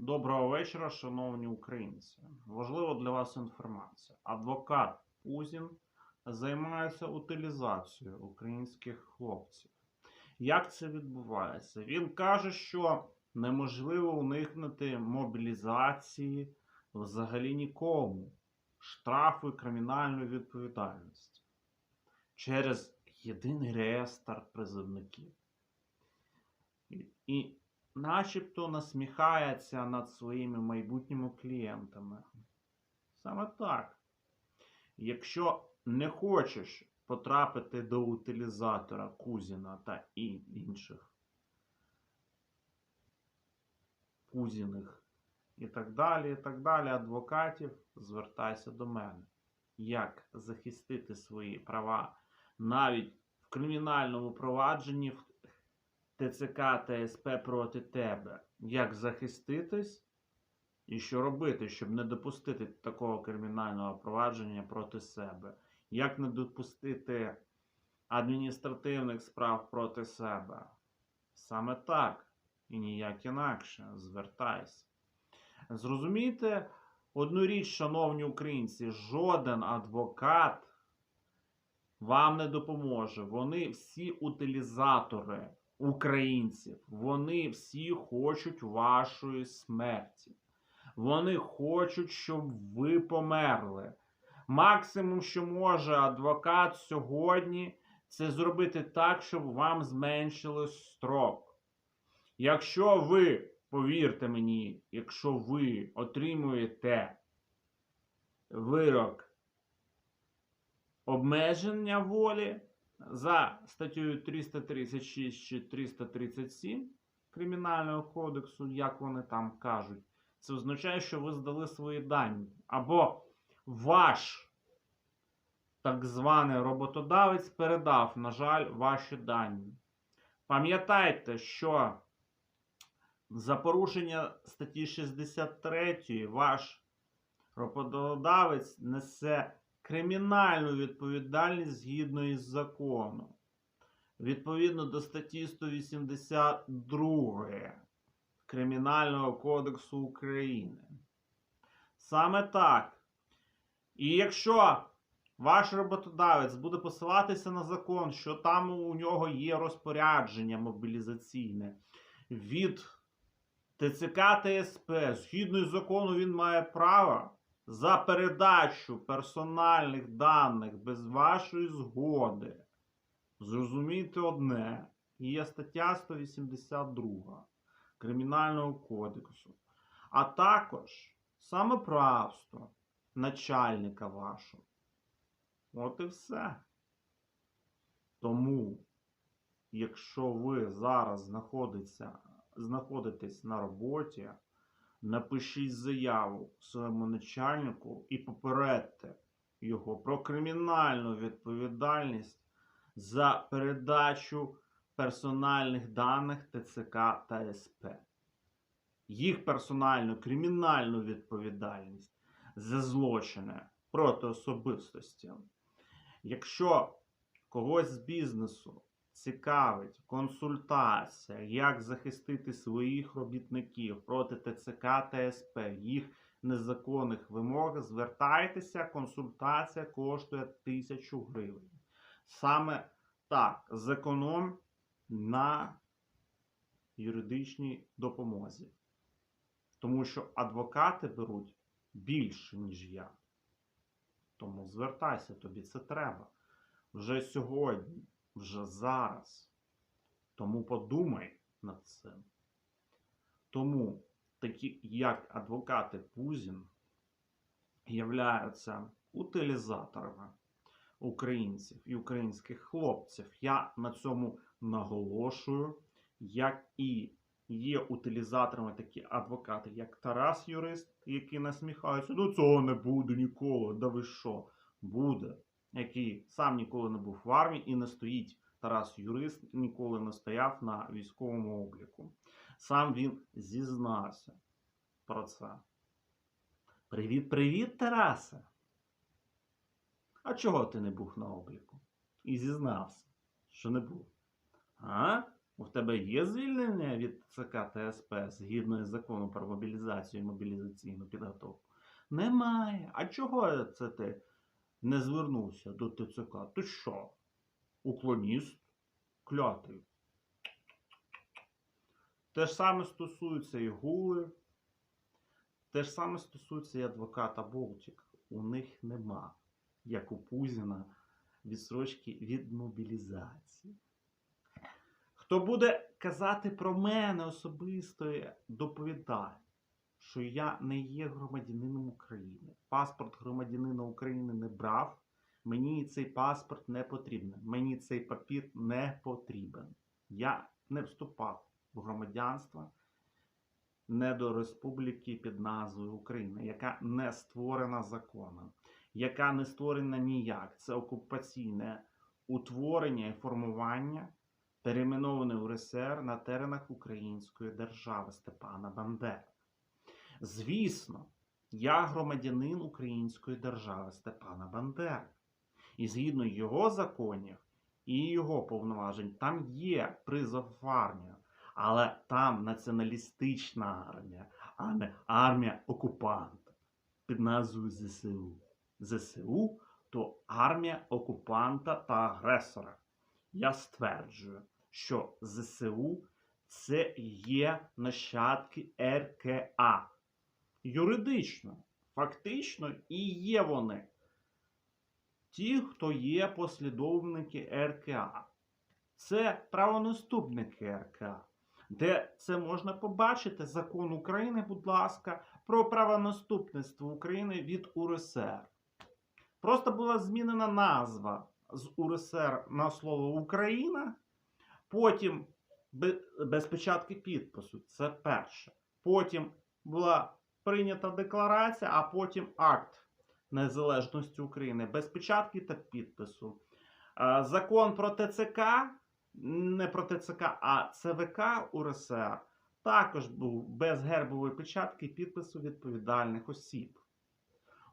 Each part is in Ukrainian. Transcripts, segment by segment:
Доброго вечора, шановні українці. Важлива для вас інформація. Адвокат Пузін займається утилізацією українських хлопців. Як це відбувається? Він каже, що неможливо уникнути мобілізації взагалі нікому, штрафу і кримінальної відповідальності через єдиний реєстр призовників. І, і начебто насміхається над своїми майбутніми клієнтами. Саме так. Якщо не хочеш потрапити до утилізатора Кузіна та інших Кузіних і так далі, і так далі, адвокатів, звертайся до мене. Як захистити свої права навіть в кримінальному провадженні ТЦК та СП проти тебе. Як захиститись і що робити, щоб не допустити такого кримінального провадження проти себе? Як не допустити адміністративних справ проти себе? Саме так і ніяк інакше. Звертайся. Зрозумійте одну річ, шановні українці, жоден адвокат вам не допоможе. Вони всі утилізатори українців. Вони всі хочуть вашої смерті. Вони хочуть, щоб ви померли. Максимум, що може адвокат сьогодні, це зробити так, щоб вам зменшили строк. Якщо ви, повірте мені, якщо ви отримуєте вирок обмеження волі за статтею 336 чи 337 Кримінального кодексу, як вони там кажуть, це означає, що ви здали свої дані. Або ваш так званий роботодавець передав, на жаль, ваші дані. Пам'ятайте, що за порушення статті 63 ваш роботодавець несе кримінальну відповідальність згідно із законом. Відповідно до статті 182 Кримінального кодексу України. Саме так. І якщо ваш роботодавець буде посилатися на закон, що там у нього є розпорядження мобілізаційне від ТЦК та СП, згідно із закону, він має право за передачу персональних даних без вашої згоди. Зрозумійте одне, є стаття 182 Кримінального кодексу, а також самоправство начальника вашого. От і все. Тому, якщо ви зараз знаходитесь на роботі, напишіть заяву своєму начальнику і попередьте його про кримінальну відповідальність за передачу персональних даних ТЦК та СП. Їх персональну кримінальну відповідальність за злочини проти особистості. Якщо когось з бізнесу цікавить консультація, як захистити своїх робітників проти ТЦК та СП, їх незаконних вимог, звертайтеся, консультація коштує 1000 гривень. Саме так, зеконом на юридичній допомозі. Тому що адвокати беруть більше, ніж я. Тому звертайся, тобі це треба. Вже сьогодні, вже зараз. Тому подумай над цим. Тому такі, як адвокати Пузін, являються утилізаторами українців і українських хлопців. Я на цьому наголошую, як і є утилізаторами такі адвокати, як Тарас Юрист, які насміхаються, ну цього не буде ніколи, да ви що? Буде. Який сам ніколи не був в армії і не стоїть Тарас Юрист, ніколи не стояв на військовому обліку. Сам він зізнався про це. Привіт-привіт, Тарасе! А чого ти не був на обліку? І зізнався, що не був. А? У тебе є звільнення від ЦК ТСП згідно із законом про мобілізацію і мобілізаційну підготовку? Немає. А чого це ти не звернувся до ТЦК? Ти що? Уклоніст клятий. Те ж саме стосується і Гули, те ж саме стосується і адвоката Болтік. У них нема, як у Пузіна, відсрочки від мобілізації. Хто буде казати про мене особисто, доповідає, що я не є громадянином України. Паспорт громадянина України не брав. Мені цей паспорт не потрібен. Мені цей папір не потрібен. Я не вступав в громадянство не до республіки під назвою Україна, яка не створена законом, яка не створена ніяк. Це окупаційне утворення і формування, перейменоване в РСР на теренах Української держави Степана Бандери. Звісно, я громадянин Української держави Степана Бандери. І згідно його законів і його повноважень, там є призов в армію. Але там націоналістична армія, а не армія окупанта під назвою ЗСУ. ЗСУ то армія окупанта та агресора. Я стверджую, що ЗСУ це є нащадки РКА. Юридично, фактично і є вони. Ті, хто є послідовники РКА. Це правонаступники РКА. Де це можна побачити закон України, будь ласка, про правонаступництво України від УРСР. Просто була змінена назва з УРСР на слово Україна, потім без печатки підпису. Це перше. Потім була прийнята декларація, а потім акт незалежності України без печатки та підпису. Закон про ТЦК не про ТЦК, а ЦВК УРСР також був без гербової печатки і підпису відповідальних осіб.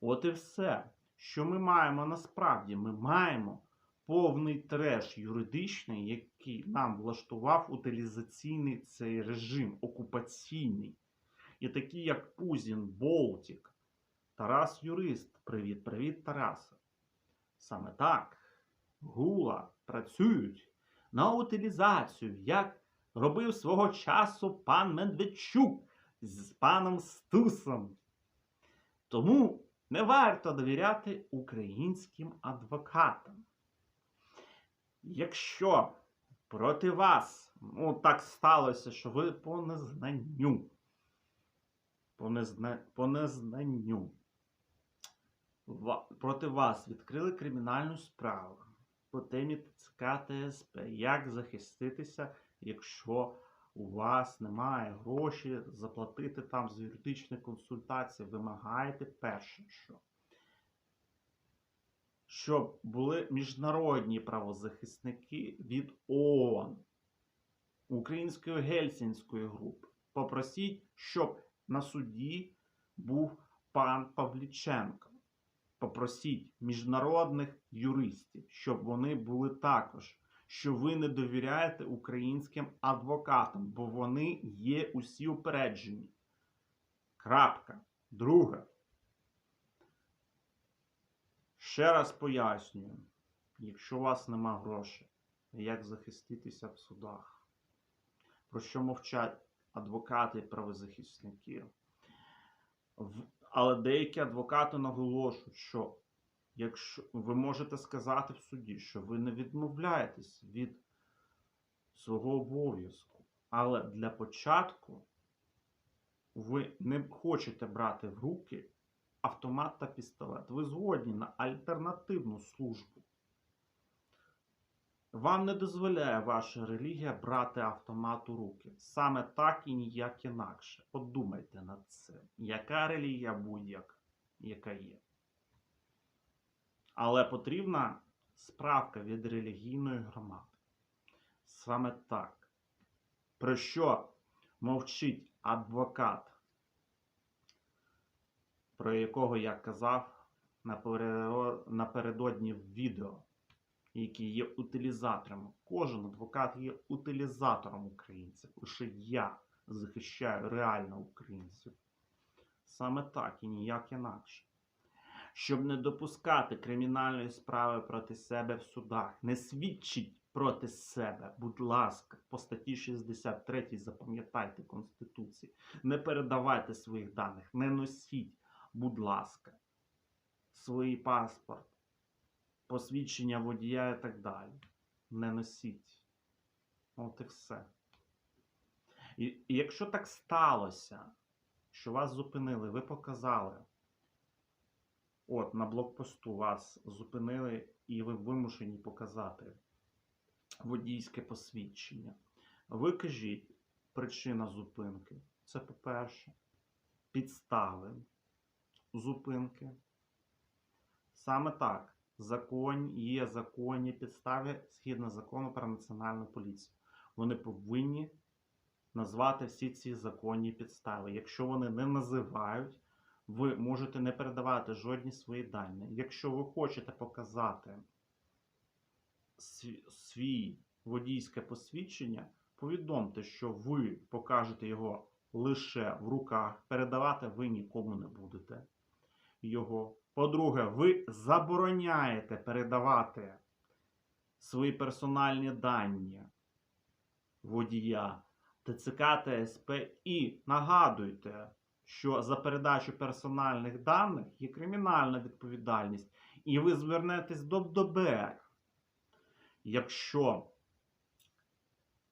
От і все, що ми маємо насправді, ми маємо повний треш юридичний, який нам влаштував утилізаційний цей режим, окупаційний. І такі, як Пузін, Болтік, Тарас Юрист. Привіт, привіт, Тараса. Саме так, гула працюють на утилізацію, як робив свого часу пан Медведчук з паном Стусом. Тому не варто довіряти українським адвокатам. Якщо проти вас, ну так сталося, що ви по незнанню, по, незна... по незнанню, проти вас відкрили кримінальну справу по темі ТЦК ТСП. Як захиститися, якщо у вас немає грошей заплатити там за юридичні консультації, вимагаєте перше, що. Щоб були міжнародні правозахисники від ООН, Української гельсінської групи. Попросіть, щоб на суді був пан Павліченко попросіть міжнародних юристів, щоб вони були також, що ви не довіряєте українським адвокатам, бо вони є усі упереджені. Крапка. Друге. Ще раз пояснюю, якщо у вас нема грошей, як захиститися в судах, про що мовчать адвокати правозахисники. Але деякі адвокати наголошують, що якщо ви можете сказати в суді, що ви не відмовляєтесь від свого обов'язку, але для початку ви не хочете брати в руки автомат та пістолет. Ви згодні на альтернативну службу. Вам не дозволяє ваша релігія брати автомат у руки. Саме так і ніяк інакше. Подумайте над цим. Яка релігія будь-яка, яка є. Але потрібна справка від релігійної громади. Саме так. Про що мовчить адвокат, про якого я казав напередодні в відео які є утилізаторами. Кожен адвокат є утилізатором українців. Лише я захищаю реально українців. Саме так і ніяк інакше. Щоб не допускати кримінальної справи проти себе в судах, не свідчить проти себе, будь ласка, по статті 63 запам'ятайте Конституції, не передавайте своїх даних, не носіть, будь ласка, свій паспорт, посвідчення водія і так далі. Не носіть. От і все. І, і якщо так сталося, що вас зупинили, ви показали. От, на блокпосту вас зупинили, і ви вимушені показати водійське посвідчення. Ви кажіть причина зупинки. Це по-перше. Підстави зупинки. Саме так. Закон є законні підстави згідно закону про національну поліцію. Вони повинні назвати всі ці законні підстави. Якщо вони не називають, ви можете не передавати жодні свої дані. Якщо ви хочете показати свій водійське посвідчення, повідомте, що ви покажете його лише в руках, передавати ви нікому не будете його. По-друге, ви забороняєте передавати свої персональні дані водія ТЦК ТСП і нагадуйте, що за передачу персональних даних є кримінальна відповідальність, і ви звернетесь до ДБР. Якщо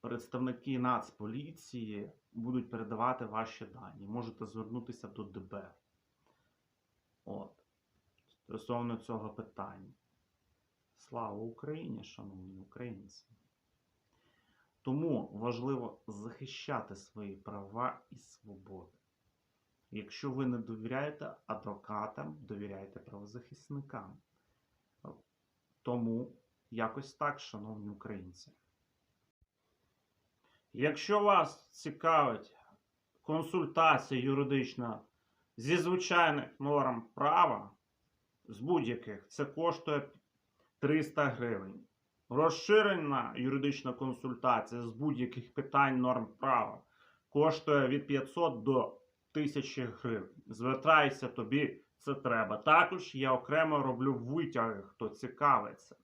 представники Нацполіції будуть передавати ваші дані, можете звернутися до ДБР. От. Стосовно цього питання. Слава Україні, шановні українці! Тому важливо захищати свої права і свободи. Якщо ви не довіряєте адвокатам, довіряйте правозахисникам. Тому якось так, шановні українці. Якщо вас цікавить консультація юридична зі звичайних норм права, з будь-яких, це коштує 300 гривень. Розширена юридична консультація з будь-яких питань норм права коштує від 500 до 1000 гривень. Звертайся тобі, це треба. Також я окремо роблю витяги, хто цікавиться.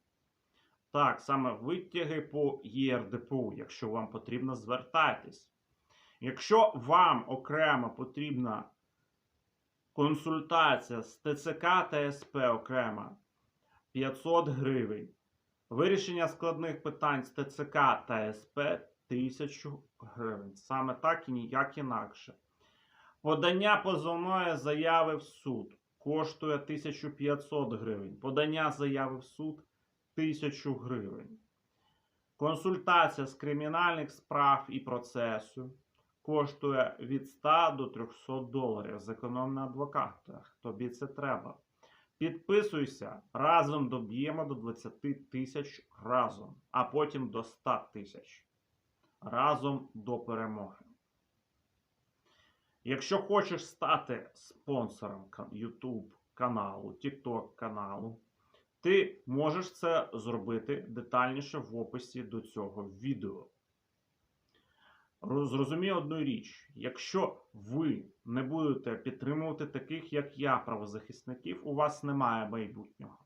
Так, саме витяги по ЄРДПУ, якщо вам потрібно, звертайтесь. Якщо вам окремо потрібна консультація з ТЦК та СП окремо 500 гривень. Вирішення складних питань з ТЦК та СП 1000 гривень. Саме так і ніяк інакше. Подання позовної заяви в суд коштує 1500 гривень. Подання заяви в суд 1000 гривень. Консультація з кримінальних справ і процесу коштує від 100 до 300 доларів. Зекономь на адвокатах. Тобі це треба. Підписуйся, разом доб'ємо до 20 тисяч разом, а потім до 100 тисяч. Разом до перемоги. Якщо хочеш стати спонсором YouTube каналу, TikTok каналу, ти можеш це зробити детальніше в описі до цього відео. Роз- Зрозумій одну річ: якщо ви не будете підтримувати таких, як я, правозахисників, у вас немає майбутнього.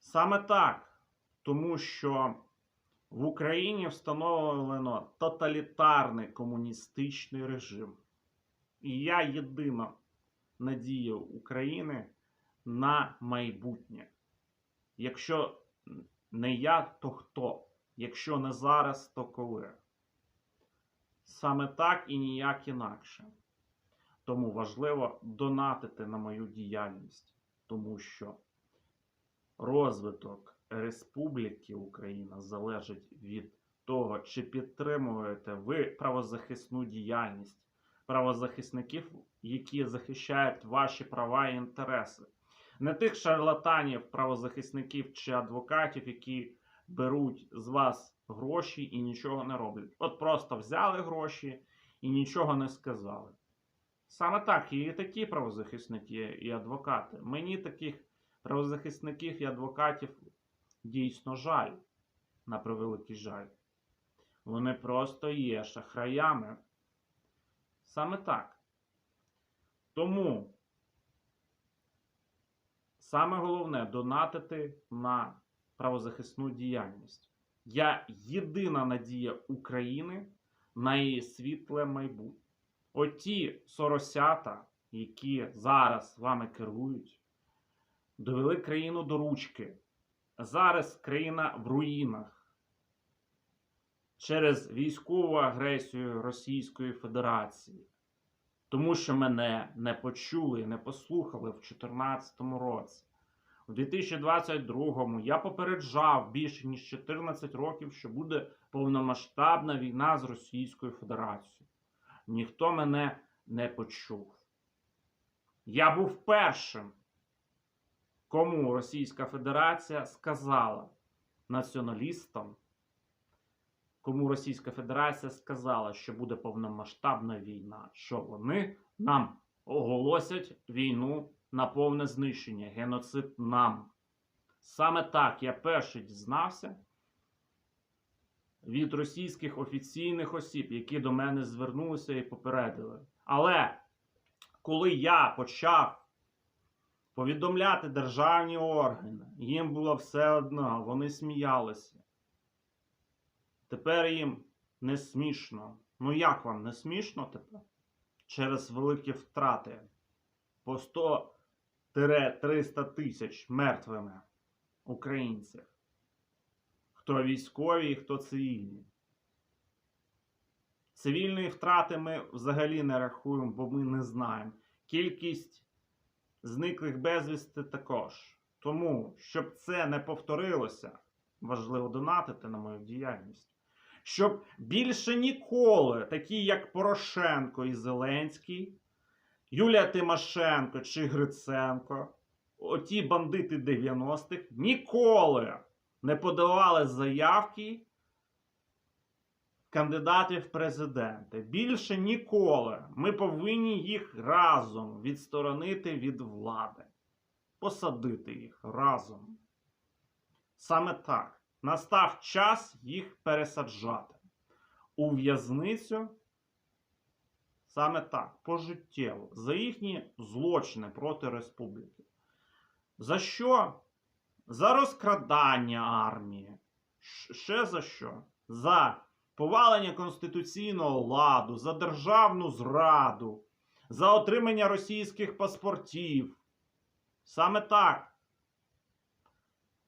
Саме так, тому що в Україні встановлено тоталітарний комуністичний режим. І я єдина надія України на майбутнє. Якщо не я, то хто? Якщо не зараз, то коли? Саме так і ніяк інакше. Тому важливо донатити на мою діяльність, тому що розвиток Республіки Україна залежить від того, чи підтримуєте ви правозахисну діяльність правозахисників, які захищають ваші права і інтереси. Не тих шарлатанів, правозахисників чи адвокатів, які беруть з вас гроші і нічого не роблять. От просто взяли гроші і нічого не сказали. Саме так, і такі правозахисники і адвокати. Мені таких правозахисників і адвокатів дійсно жаль, на превеликий жаль. Вони просто є шахраями. Саме так. Тому саме головне донатити на правозахисну діяльність. Я єдина надія України на її світле майбутнє. Оті соросята, які зараз вами керують, довели країну до ручки. Зараз країна в руїнах через військову агресію Російської Федерації. Тому що мене не почули і не послухали в 2014 році. У 2022-му я попереджав більше ніж 14 років, що буде повномасштабна війна з Російською Федерацією. Ніхто мене не почув. Я був першим, кому Російська Федерація сказала націоналістам, кому Російська Федерація сказала, що буде повномасштабна війна, що вони нам оголосять війну на повне знищення, геноцид нам. Саме так я перший дізнався від російських офіційних осіб, які до мене звернулися і попередили. Але коли я почав повідомляти державні органи, їм було все одно, вони сміялися. Тепер їм не смішно. Ну як вам не смішно тепер? Через великі втрати по 100-300 тисяч мертвими українців. Хто військові хто цивільні. Цивільні втрати ми взагалі не рахуємо, бо ми не знаємо. Кількість зниклих безвісти також. Тому, щоб це не повторилося, важливо донатити на мою діяльність. Щоб більше ніколи, такі як Порошенко і Зеленський, Юлія Тимошенко чи Гриценко, оті бандити 90-х, ніколи не подавали заявки кандидатів в президенти. Більше ніколи. Ми повинні їх разом відсторонити від влади, посадити їх разом. Саме так. Настав час їх пересаджати у в'язницю. Саме так, пожиттєво, за їхні злочини проти республіки. За що? За розкрадання армії. Ще за що? За повалення конституційного ладу, за державну зраду, за отримання російських паспортів. Саме так.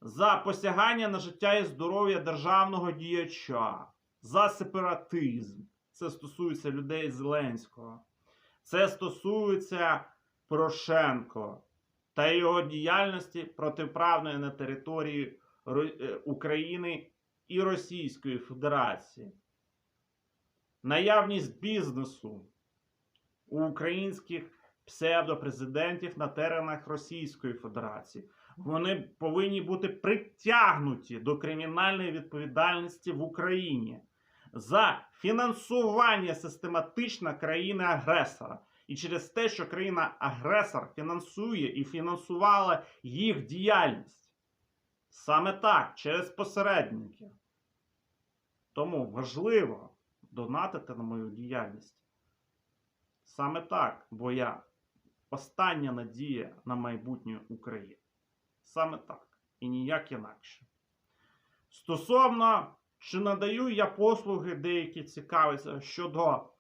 За посягання на життя і здоров'я державного діяча, за сепаратизм. Це стосується людей Зеленського. Це стосується Порошенко та його діяльності протиправної на території е, України і Російської Федерації. Наявність бізнесу у українських псевдопрезидентів на теренах Російської Федерації. Вони повинні бути притягнуті до кримінальної відповідальності в Україні за фінансування систематично країни-агресора. І через те, що країна-агресор фінансує і фінансувала їх діяльність. Саме так, через посередників. Тому важливо донатити на мою діяльність. Саме так, бо я остання надія на майбутнє України. Саме так. І ніяк інакше. Стосовно, чи надаю я послуги деякі цікавляться щодо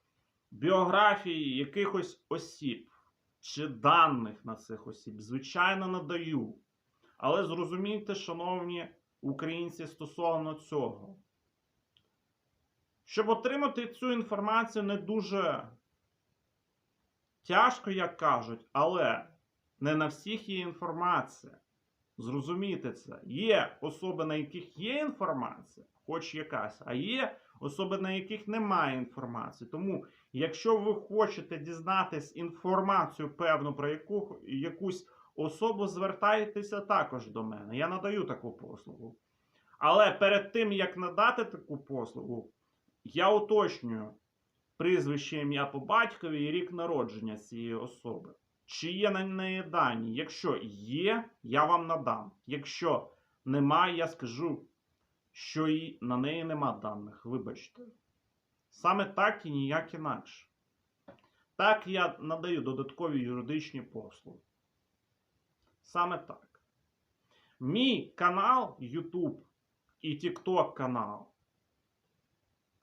біографії якихось осіб чи даних на цих осіб, звичайно, надаю. Але зрозумійте, шановні українці, стосовно цього. Щоб отримати цю інформацію не дуже тяжко, як кажуть, але не на всіх є інформація. Зрозумійте це. Є особи, на яких є інформація, хоч якась, а є особи, на яких немає інформації. Тому, якщо ви хочете дізнатись інформацію певну про яку, якусь особу, звертайтеся також до мене. Я надаю таку послугу. Але перед тим, як надати таку послугу, я уточнюю прізвище ім'я по батькові і рік народження цієї особи. Чи є на неї дані. Якщо є, я вам надам. Якщо немає, я скажу, що і на неї нема даних. Вибачте. Саме так і ніяк інакше. Так я надаю додаткові юридичні послуги. Саме так. Мій канал YouTube і TikTok канал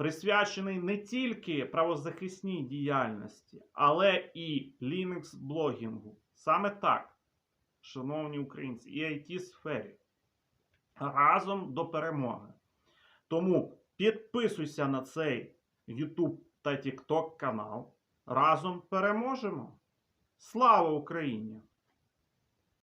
присвячений не тільки правозахисній діяльності, але і Linux блогінгу. Саме так, шановні українці, і it сфері. Разом до перемоги. Тому підписуйся на цей YouTube та TikTok канал. Разом переможемо. Слава Україні!